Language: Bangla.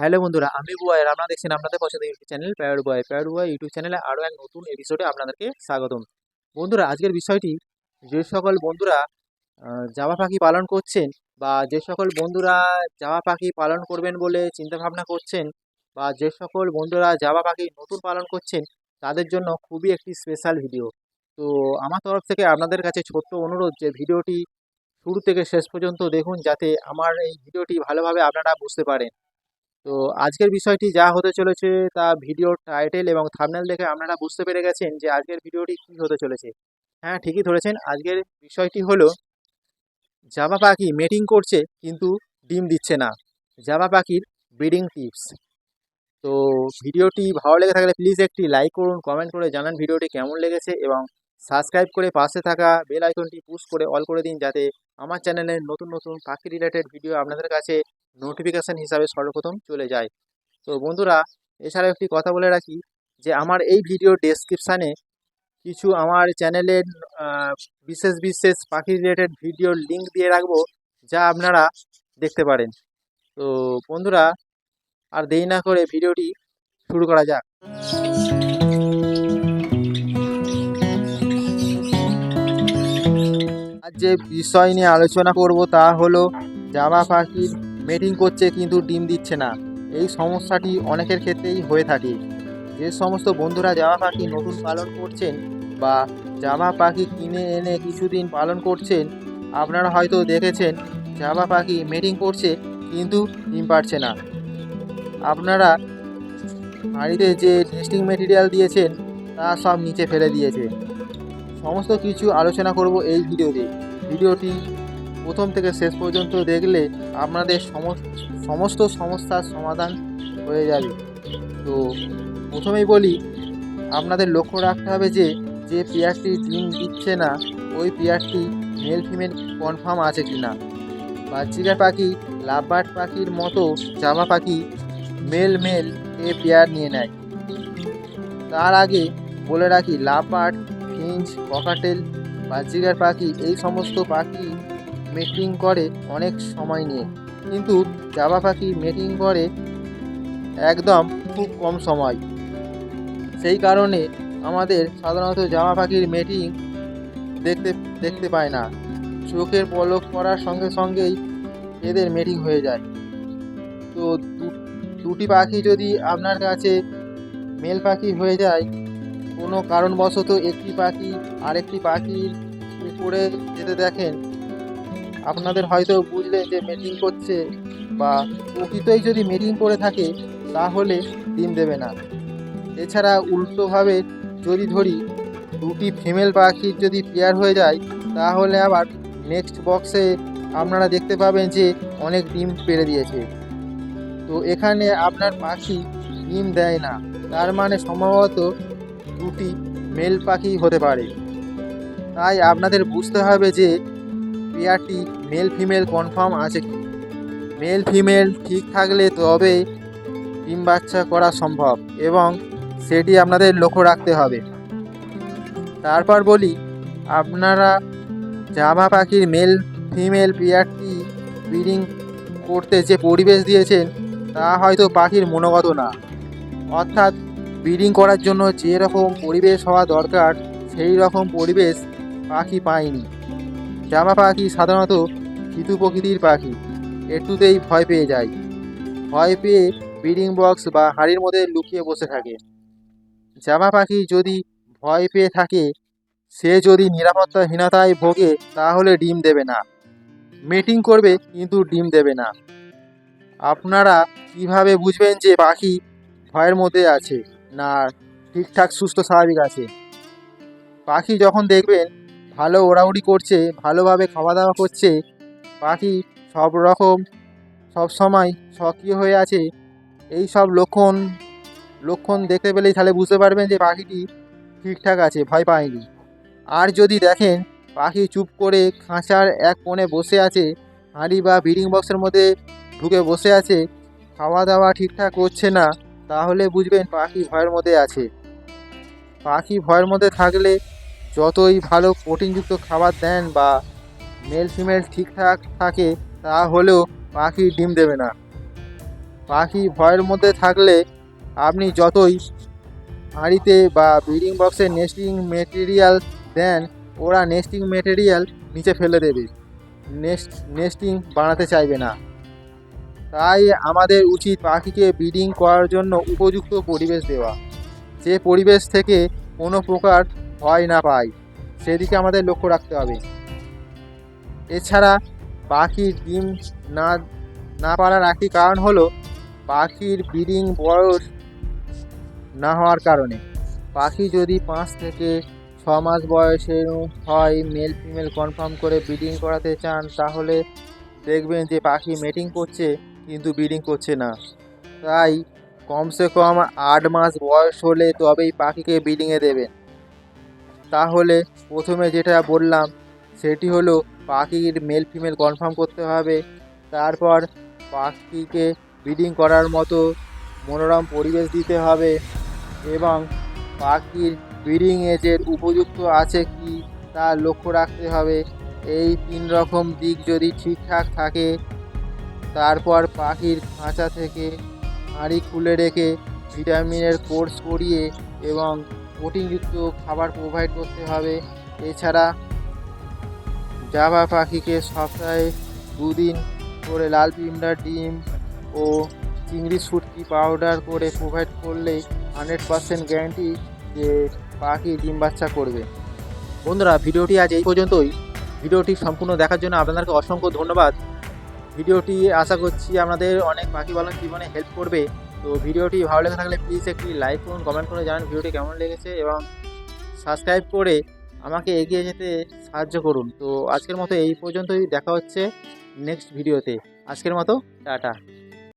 হ্যালো বন্ধুরা, আমি বুয়াই আর আপনারা দেখছেন আপনাদের পছন্দের YouTube channel parrot boy parrot boy YouTube চ্যানেলে আরও এক নতুন এপিসোডে আপনাদেরকে স্বাগতম। বন্ধুরা, আজকের বিষয়টি যে সকল বন্ধুরা জামা পাখি পালন করছেন বা যে সকল বন্ধুরা জামা পাখি পালন করবেন বলে চিন্তা ভাবনা করছেন বা যে সকল বন্ধুরা জামা পাখি নতুন পালন করছেন, তাদের জন্য খুবই একটি স্পেশাল ভিডিও তো আমার তরফ থেকে আপনাদের কাছে ছোট্ট অনুরোধ যে ভিডিওটি শুরু থেকে শেষ পর্যন্ত দেখুন, যাতে আমার এই ভিডিওটি ভালোভাবে আপনারা বুঝতে পারেন। তো আজকের বিষয়টি যা হতে চলেছে তা ভিডিওর টাইটেল এবং থামনেল দেখে আপনারা বুঝতে পেরে গেছেন যে আজকের ভিডিওটি কী হতে চলেছে। হ্যাঁ ঠিকই ধরেছেন, আজকের বিষয়টি হলো, জামা পাখি মেটিং করছে কিন্তু ডিম দিচ্ছে না। জামা পাখির ব্রিডিং টিপস তো ভিডিওটি ভালো লেগে থাকলে প্লিজ একটি লাইক করুন কমেন্ট করে জানান ভিডিওটি কেমন লেগেছে এবং সাবস্ক্রাইব করে পাশে থাকা বেল আইকনটি পুশ করে অল করে দিন যাতে আমার চ্যানেলের নতুন নতুন পাখি রিলেটেড ভিডিও আপনাদের কাছে নোটিফিকেশান হিসাবে সর্বপ্রথম চলে যায়। তো বন্ধুরা, এছাড়াও একটি কথা বলে রাখি যে, আমার এই ভিডিও ডেসক্রিপশানে কিছু আমার চ্যানেলের বিশেষ বিশেষ পাখি রিলেটেড ভিডিওর লিঙ্ক দিয়ে রাখব, যা আপনারা দেখতে পারেন। তো বন্ধুরা, আর দেরি না করে ভিডিওটি শুরু করা যাক। আজ যে বিষয় নিয়ে আলোচনা করব তা হলো জামা পাখির মেটিং করছে কিন্তু ডিম দিচ্ছে না। এই সমস্যাটি অনেকের ক্ষেত্রেই হয়ে থাকে। যে সমস্ত বন্ধুরা জামা পাখি নতুন পালন করছেন বা জামা পাখি কিনে এনে কিছুদিন পালন করছেন, আপনারা হয়তো দেখেছেন জামা পাখি মেটিং করছে কিন্তু ডিম পারছে না। আপনারা হাঁড়িতে যে নেস্টিং মেটেরিয়াল দিয়েছেন, তা সব নিচে ফেলে দিয়েছে। সমস্ত কিছু আলোচনা করব এই ভিডিওতে। ভিডিওটি প্রথম থেকে শেষ পর্যন্ত দেখলে আপনাদের সমস্ত সমস্যার সমাধান হয়ে যাবে। তো প্রথমেই বলি, আপনাদের লক্ষ্য রাখতে হবে যে যে পেয়ারটি ডিম দিচ্ছে না, ওই পেয়ারটি মেল ফিমেল কনফার্ম আছে কি না বাচ্চিকা পাখি, লাভবার্ড পাখির মতো জামা পাখি মেল মেল এ পেয়ার নিয়ে নেয়। তার আগে বলে রাখি, লাভবার্ড, ফিঞ্চ, ককাটেল বাজিগার পাখি, এই সমস্ত পাখি মেটিং করে অনেক সময় নিয়ে। কিন্তু জাবা পাখি মেটিং করে একদম খুব কম সময়। সেই কারণে আমাদের সাধারণত জামা পাখির মেটিং দেখতে দেখতে পায় না। চোখের পলক পড়ার সঙ্গে সঙ্গেই এদের মেটিং হয়ে যায়। তো দুটি পাখি যদি আপনার কাছে মেল পাখি হয়ে যায়, কোনো কারণবশত একটি পাখি আরেকটি পাখির উপরে যেতে দেখেন আপনাদের হয়তো বুঝলেন যে মেটিং করছে বা প্রকৃতই যদি মেটিং করে থাকে, তাহলে ডিম দেবে না। এছাড়া উল্টোভাবে যদি ধরি, দুটি ফিমেল পাখির যদি পেয়ার হয়ে যায়, তাহলে আবার নেক্সট বক্সে আপনারা দেখতে পাবেন যে অনেক ডিম পেড়ে দিয়েছে। তো এখানে আপনার পাখি ডিম দেয় না। তার মানে সম্ভবত দুটি মেল পাখি হতে পারে। তাই আপনাদের বুঝতে হবে যে পেয়ারটি মেল ফিমেল কনফার্ম আছে কি? মেল ফিমেল ঠিক থাকলে তবে ডিম বাচ্চা করা সম্ভব এবং সেটি আপনাদের লক্ষ্য রাখতে হবে। তারপর বলি, আপনারা জামা পাখির মেল ফিমেল পেয়ারটি ব্রিডিং করতে যে পরিবেশ দিয়েছেন, তা হয়তো পাখির মনোগত না। অর্থাৎ ব্রিডিং করার জন্য যে রকম পরিবেশ হওয়া দরকার সেই রকম পরিবেশ পাখি পায়নি। জামা পাখি সাধারণত শীতু প্রকৃতির পাখি। একটুতেই ভয় পেয়ে যায়। ভয় পেয়ে ব্রিডিং বক্স বা হাড়ির মধ্যে লুকিয়ে বসে থাকে। জামা পাখি যদি ভয় পেয়ে থাকে, সে যদি নিরাপত্তাহীনতায় ভোগে, তাহলে ডিম দেবে না। মিটিং করবে, কিন্তু ডিম দেবে না। আপনারা কীভাবে বুঝবেন যে পাখি ভয়ের মধ্যে আছে, না ঠিকঠাক, সুস্থ, স্বাভাবিক আছে? পাখি যখন দেখবেন ভালো ওড়াউড়ি করছে, ভালোভাবে খাওয়া দাওয়া করছে পাখি সব রকম সব সময় সক্রিয় হয়ে আছে। এই সব লক্ষণ লক্ষণ দেখতে পেলেই তাহলে বুঝতে পারবেন যে পাখিটি ঠিকঠাক আছে, ভয় পায়নি। আর যদি দেখেন পাখি চুপ করে খাঁচার এক কোণে বসে আছে, হাঁড়ি বা ব্রিডিং বক্সের মধ্যে ঢুকে বসে আছে খাওয়া দাওয়া ঠিকঠাক করছে না, তাহলে বুঝবেন পাখি ভয়ের মধ্যে আছে। পাখি ভয়ের মধ্যে থাকলে যতই ভালো প্রোটিনযুক্ত খাবার দেন বা মেল ফিমেল ঠিকঠাক থাকে তা হলেও পাখি ডিম দেবে না। পাখি ভয়ের মধ্যে থাকলে আপনি যতই হাঁড়িতে বা ব্রিডিং বক্সে নেস্টিং মেটেরিয়াল দেন, ওরা নেস্টিং মেটেরিয়াল নিচে ফেলে দেবে। নেস্ট নেস্টিং বানাতে চাইবে না। তাই আমাদের উচিত পাখিকে ব্রিডিং করার জন্য উপযুক্ত পরিবেশ দেওয়া। যে পরিবেশ থেকে কোনো প্রকার ভয় না পায় সেদিকে আমাদের লক্ষ্য রাখতে হবে। এছাড়া পাখির ডিম না না পারার একটি কারণ হলো পাখির ব্রিডিং বয়স না হওয়ার কারণে। পাখি যদি পাঁচ থেকে ছ মাস বয়সের হয় মেল ফিমেল কনফার্ম করে ব্রিডিং করাতে চান, তাহলে দেখবেন যে পাখি মেটিং করছে, কিন্তু ব্রিডিং করছে না। তাই কমসে কম আট মাস বয়স হলে তবেই পাখিকে ব্রিডিংয়ে দেবেন। তাহলে প্রথমে যেটা বললাম, সেটি হলো পাখির মেল ফিমেল কনফার্ম করতে হবে। তারপর পাখিকে ব্রিডিং করার মতো মনোরম পরিবেশ দিতে হবে এবং পাখির ব্রিডিং এজের উপযুক্ত আছে কি তা লক্ষ্য রাখতে হবে। এই তিন রকম দিক যদি ঠিকঠাক থাকে, তারপর পাখির খাঁচা থেকে হাঁড়ি খুলে রেখে ভিটামিনের কোর্স করিয়ে এবং প্রোটিনযুক্ত খাবার প্রোভাইড করতে হবে। এছাড়া জাভা পাখিকে সপ্তাহে দুদিন করে লাল পিমড়ার ডিম ও চিংড়ি সুটকি পাউডার করে প্রোভাইড করলে হান্ড্রেড পার্সেন্ট গ্যারান্টি যে পাখি ডিম বাচ্চা করবে। বন্ধুরা, ভিডিওটি আজ এই পর্যন্তই। ভিডিওটি সম্পূর্ণ দেখার জন্য আপনাদেরকে অসংখ্য ধন্যবাদ। ভিডিওটি আশা করছি আপনাদের অনেক পাখি পালন জীবনে হেল্প করবে। তো ভিডিওটি ভালো লেগে থাকলে প্লিজ একটি লাইক করুন কমেন্ট করে জানান ভিডিওটি কেমন লেগেছে এবং সাবস্ক্রাইব করে আমাকে এগিয়ে যেতে সাহায্য করুন। তো আজকের মতো এই পর্যন্তই, দেখা হচ্ছে নেক্সট ভিডিওতে আজকের মতো, টাটা।